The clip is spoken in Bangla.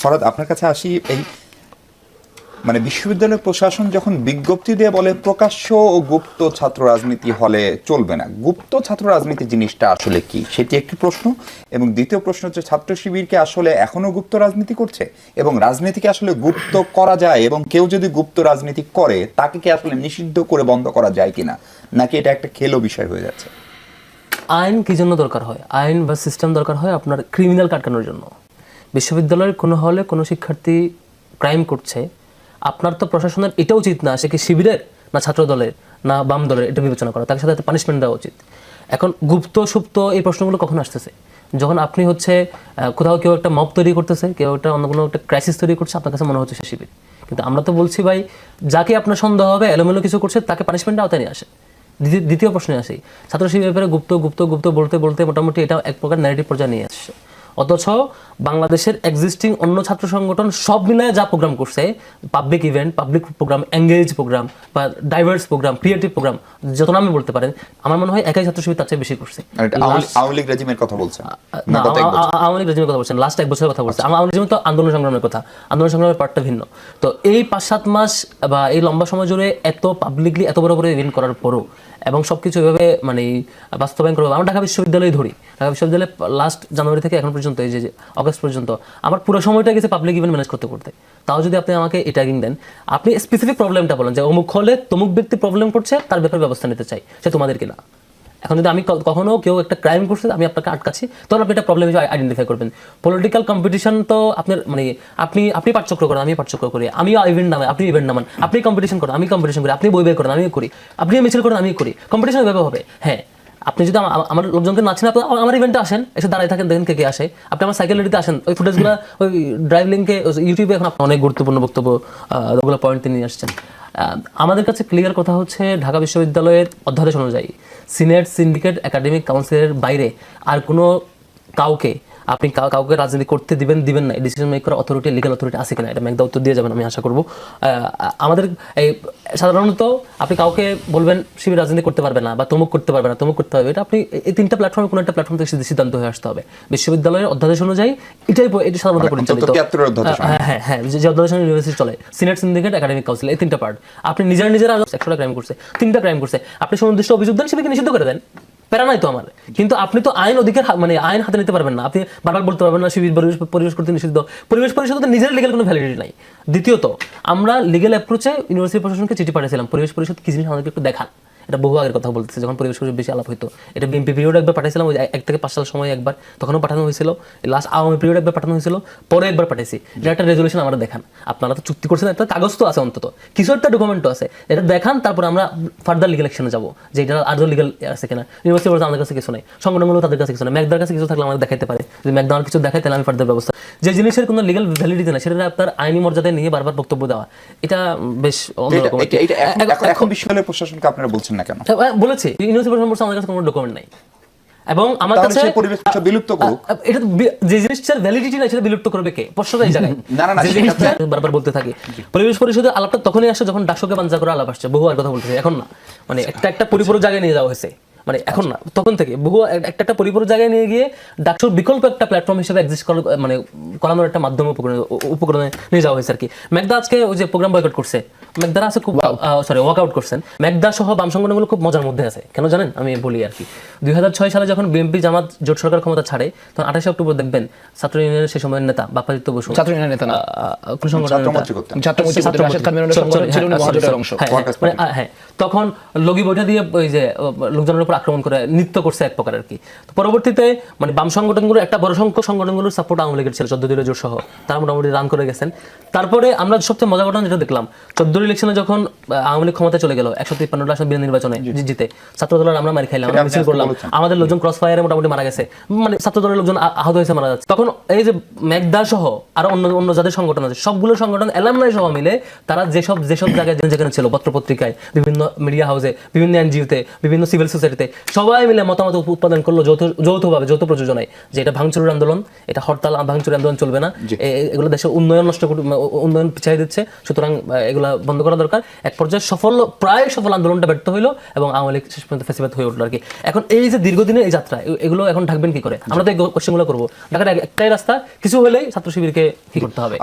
ফরাদ, আপনার কাছে আসি, এই মানে বিশ্ববিদ্যালয় প্রশাসন যখন বিজ্ঞপ্তি দিয়ে বলে প্রকাশ্য ও গুপ্ত ছাত্র রাজনীতি হলে চলবে না, গুপ্ত ছাত্র রাজনীতি জিনিসটা আসলে কি? সেটি একটি প্রশ্ন। এবং দ্বিতীয় প্রশ্ন হচ্ছে, ছাত্র শিবিরকে আসলে এখনও গুপ্ত রাজনীতি করছে? এবং রাজনীতিকে আসলে গুপ্ত করা যায়? এবং কেউ যদি গুপ্ত রাজনীতি করে, তাকে কি আসলে নিষিদ্ধ করে বন্ধ করা যায় কিনা? নাকি এটা একটা খেলো বিষয় হয়ে যাচ্ছে? আইন কি জন্য দরকার হয়? আইন বা সিস্টেম দরকার হয় আপনার ক্রিমিনাল কাটানোর জন্য। বিশ্ববিদ্যালয়ের কোনো হলে কোনো শিক্ষার্থী ক্রাইম করছে, আপনার তো প্রশাসনের এটা উচিত না সে কি শিবিরের না ছাত্র দলের না বাম দলের এটা বিবেচনা করা তাকে সাথে পানিশমেন্ট দেওয়া উচিত। এখন গুপ্ত সুপ্ত এই প্রশ্নগুলো কখন আসতেছে? যখন আপনি হচ্ছে কোথাও কেউ একটা মপ তৈরি করতেছে, কেউ একটা অন্য কোনো একটা ক্রাইসিস তৈরি করছে, আপনার কাছে মনে হচ্ছে সে শিবির। কিন্তু আমরা তো বলছি ভাই, যাকে আপনার সন্দেহ হবে, এলোমেলো কিছু করছে, তাকে পানিশমেন্ট আওতায় নিয়ে আসে। দ্বিতীয়- দ্বিতীয় প্রশ্নে আসি ছাত্র শিবিরের ব্যাপারে গুপ্ত গুপ্ত গুপ্ত বলতে বলতে মোটামুটি এটা এক প্রকার ন্যারেটিভ পর্যায়ে নিয়ে আসছে অথচ বাংলাদেশের এক্সিস্টিং অন্য ছাত্র সংগঠন সব মিলায় যা প্রোগ্রাম করছে public event public program engage program বা ডাইভার্স প্রোগ্রাম ক্রিয়েটিভ প্রোগ্রাম যত নামে বলতে পারেন আমার মনে হয় একাই ছাত্র শিবির তার চেয়ে বেশি করছে। আওয়ামী- লীগ রেজিমের কথা বলছেন না আ- আ- আওয়ামী লীগ রেজিমের কথা বলছেন লাস্ট এক বছরের কথা বলছে। আওয়ামী রেজিমের তো আন্দোলন সংগ্রামের কথা আন্দোলন সংগ্রামের পার্টটা ভিন্ন। তো এই পাঁচ সাত মাস বা এই লম্বা সময় জুড়ে এত পাবলিকলি এত বড় বড় ইভেন্ট করার পরও এবং সবকিছু এভাবে মানে বাস্তবায়ন করব আমরা ঢাকা বিশ্ববিদ্যালয়ে ধরি। ঢাকা বিশ্ববিদ্যালয়ে লাস্ট জানুয়ারি থেকে এখন পর্যন্ত এই যে অগস্ট পর্যন্ত, আমার পুরো সময়টা গেছে পাবলিক ইভেন্ট ম্যানেজ করতে করতে। তাও যদি আপনি আমাকে এই ট্যাগিং দেন, আপনি স্পেসিফিক প্রবলেমটা বলেন, যে অমুক হলে তমুক ব্যক্তি প্রবলেম করছে, তার ব্যাপারে ব্যবস্থা নিতে চাই, সে তোমাদের কিনা এখন যদি আমি কখনো কেউ একটা ক্রাইম করছে, আমি আপনাকে আটকাচ্ছি তখন আপনি এটা প্রবলেম আইডেন্টিফাই করবেন। পলিটিক্যাল কম্পিটিশন তো আপনার মানে আপনি আপনি পাঠচক্র করেন আমি পাঠচক্র করি আমি ইভেন্ট নামান আপনি ইভেন্ট নামান, আপনি কম্পিটিশন করেন, আমি কম্পিটিশন করি, আপনি বই বের করেন আমি করি আপনি মিছিল করেন আমি করি। কম্পিটিশন এভাবে হবে হ্যাঁ। আপনি যদি আমা- আমা- আমার লোকজনকে না চিনে আপনি আমার ইভেন্টে আসেন, এসে দাঁড়িয়ে থাকেন, দেখেন কে কে আসে। আপনি আমার সাইকেল রেডিতে আসেন, ওই ফুটেজগুলো ওই ড্রাইভ লিঙ্কে ইউটিউবে এখন আপনি অনেক গুরুত্বপূর্ণ বক্তব্য ওগুলো পয়েন্ট নিয়ে আসছেন। আমাদের কাছে ক্লিয়ার কথা হচ্ছে, ঢাকা বিশ্ববিদ্যালয়ের অধ্যাদেশ অনুযায়ী সিনেট সিন্ডিকেট একাডেমিক কাউন্সিলের বাইরে আর কোনো কাউকে আপনি কাউকে রাজনীতি করতে দিবেন দিবেন না। ডিসিশন মেক করার অথরিটি লিগাল অথরিটি আছে কিনা? এটা মেঘদা উত্তর দিয়ে যাবেন আমি আশা করব। আমাদের এই সাধারণত আপনি কাউকে বলবেন শিবির রাজনীতি করতে পারবে না বা তমুক করতে পারবে না তমুক করতে হবে এটা আপনি এই তিনটা প্ল্যাটফর্মে কোনো একটা প্ল্যাটফর্ম থেকে সিদ্ধান্ত হয়ে আসতে হবে। বিশ্ববিদ্যালয়ের অধ্যাদেশ অনুযায়ী এটাই এটি সাধারণত মানে পরিচালিত। 73 এর অধ্যাদেশ হ্যাঁ হ্যাঁ হ্যাঁ যে অধ্যাদেশ ইউনিভার্সিটি চলে। সিনেট সিন্ডিকেট একাডেমিক কাউন্সিল এই তিনটা পার্ট আপনি নিজের নিজের একশোটা ক্রাইম করছে তিনটা ক্রাইম করছে। আপনি সুনির্দিষ্ট অভিযোগ দেন সেটাকে নিষিদ্ধ করে দেন। প্যারা নাই তো আমার কিন্তু আপনি তো আইন অধিকার মানে আইন হাতে নিতে পারবেন না। আপনি বারবার বলতে পারবেন না, শিবির পরিবেশ পরিবেশ করতে নিষিদ্ধ। পরিবেশ পরিষদ নিজের লিগেল কোনো ভ্যালিডিটি নাই। দ্বিতীয়ত, আমরা লিগেল অ্যাপ্রোচে ইউনিভার্সিটি প্রশাসনকে চিঠি পাঠিয়েছিলাম। পরিবেশ পরিষদ কি জিনিস আমাদেরকে একটু দেখান। এটা বহু আগের কথা বলতেছে যখন পরিবেশ পরিষদ বেশি আলাপ হতো এটা বিএমপি পিরিয়ড একবার পাঠিয়েছিলাম ওই এক থেকে পাঁচ সাল সময় একবার তখনও পাঠানো হয়েছিল। লাস্ট আওয়ামী পিরিয়ড একবার পাঠানো হয়েছিল পরে একবার পাঠিয়েছি এটা একটা রেজলিউশন আমরা দেখান। আপনারা তো চুক্তি করছেন একটা কাগজ তো আছে অন্তত। কিছু একটা ডকুমেন্টও আছে। এটা দেখান তারপর আমরা ফার্দার লিগাল অ্যাকশনে যাব যে এটা আরও লিগাল আছে কিনা। ইউনিভার্সিটি বলতে আমাদের কাছে কিছু নেই সংগঠনগুলো তাদের কাছে কিছু নেই। ম্যাকদার কাছে কিছু থাকলে আমাদের দেখাইতে পারে। যদি ম্যাকদা আমার কিছু দেখায় তাহলে আমি ফার্দার ব্যবস্থা। যে জিনিসের কোনো লিগাল ভ্যালিডিটি না সেটা আপনার আইনি মর্যাদায় নিয়ে বারবার বক্তব্য দেওয়া। এটা বেশ অন্যরকম এখন- বিশ্ববিদ্যালয় প্রশাসনকে আপনারা বলছেন না কেন? হ্যাঁ, বলেছি। ইউনিভার্সিটি সম্পর্কে আমাদের কাছে কোনো ডকুমেন্ট নাই। এবং আমার কাছে পরিবেশ বিলুপ্ত করুক। এটা যে জিনিসটার ভ্যালিডিটি নাই সেটা বিলুপ্ত করবে কে? প্রশ্নটা এই জায়গায়। না, না, না, যে জিনিসটা বারবার বলতে থাকি। পরিবেশ পরিষদের আলাপটা তখনই আসে যখন ডাকশোকে বাঞ্চা করে আলাপ আসছে। বহু আর কথা বলতেছে। এখন না। মানে একটা একটা পরিপূরক জায়গায় নিয়ে যাওয়া হয়েছে। মানে এখন না তখন থেকে বহু একটা একটা পরিপূরক জায়গায় নিয়ে গিয়ে ডাকশোর বিকল্প একটা প্ল্যাটফর্ম হিসেবে এক্সিস্ট করার মানে করানোর একটা মাধ্যম উপকরণে উপকরণে নিয়ে যাওয়া হয়েছে আর কি। ম্যাকদা আজকে ওই যে প্রোগ্রাম বয়কট করছে। ম্যাকদারা আছে খুব সরি ওয়ার্কআউট করছেন। ম্যাকদা সহ বাম সংগঠনগুলো খুব মজার মধ্যে আছে। কেন জানেন? আমি বলি আর কি। দুই সালে যখন বিএনপি জামাত জোট সরকার ক্ষমতা ছাড়ে তখন আঠাশে অক্টোবর দেখবেন ছাত্র ইউনিয়নের সে সময়ের নেতা বাপাদিত্য বসু। ছাত্র ইউনিয়নের নেতা না। আহ, কোন সংগঠন হ্যাঁ। হ্যাঁ, মানে, হ্যাঁ। তখন লগি বৈঠা দিয়ে ওই যে লোকজনের উপর আক্রমণ করে নৃত্য করছে এক প্রকার আর কি তো পরবর্তীতে মানে বাম সংগঠনগুলো একটা বড় সংখ্যক সংগঠনগুলোর সাপোর্ট আওয়ামী লীগের ছিল চোদ্দ জোট সহ তারা মোটামুটি রান করে গেছেন। তারপরে আমরা সবচেয়ে মজা ঘটনা যেটা দেখলাম চোদ্দ ইলেকশনে যখন আওয়ামী লীগ ক্ষমতায় চলে গেল একশো তিপ্পান্নটা আসন বিনা নির্বাচনে জিতে ছাত্র দলের আমরা মারি খাইলাম আমরা মিছিল করলাম। আমাদের লোকজন ক্রস ফায়ারে মোটামুটি মারা গেছে। মানে ছাত্র দলের লোকজন আহত হয়েছে মারা যাচ্ছে। তখন এই যে মেঘদা সহ আরও অন্য অন্য যাদের সংগঠন আছে সবগুলো সংগঠন এলামনাই সহ মিলে তারা যেসব যেসব জায়গায় যেখানে ছিল পত্র পত্রিকায় বিভিন্ন মিডিয়া হাউসে বিভিন্ন এনজিওতে বিভিন্ন সিভিল সোসাইটিতে সবাই মিলে মতামত উৎপাদন করল যৌথ যৌথভাবে যৌথ প্রযোজনায় যে এটা ভাঙচুরের আন্দোলন এটা হরতাল ভাঙচুরের আন্দোলন চলবে না। এগুলো দেশের উন্নয়ন নষ্ট উন্নয়ন পিছিয়ে দিচ্ছে সুতরাং এগুলা বন্ধ করা দরকার। এক পর্যায়ে সফল প্রায় সফল আন্দোলনটা ব্যর্থ হইল এবং আওয়ামী লীগ শেষ পর্যন্ত ফেসিবাদ হয়ে উঠল আর কি এখন এই যে দীর্ঘদিনের এই যাত্রা এগুলো এখন ঢাকবেন কি করে? আমরা তো এই কোশ্চেনগুলো করব। ঢাকার এক- একটাই রাস্তা কিছু হলেই ছাত্র শিবিরকে কি করতে হবে।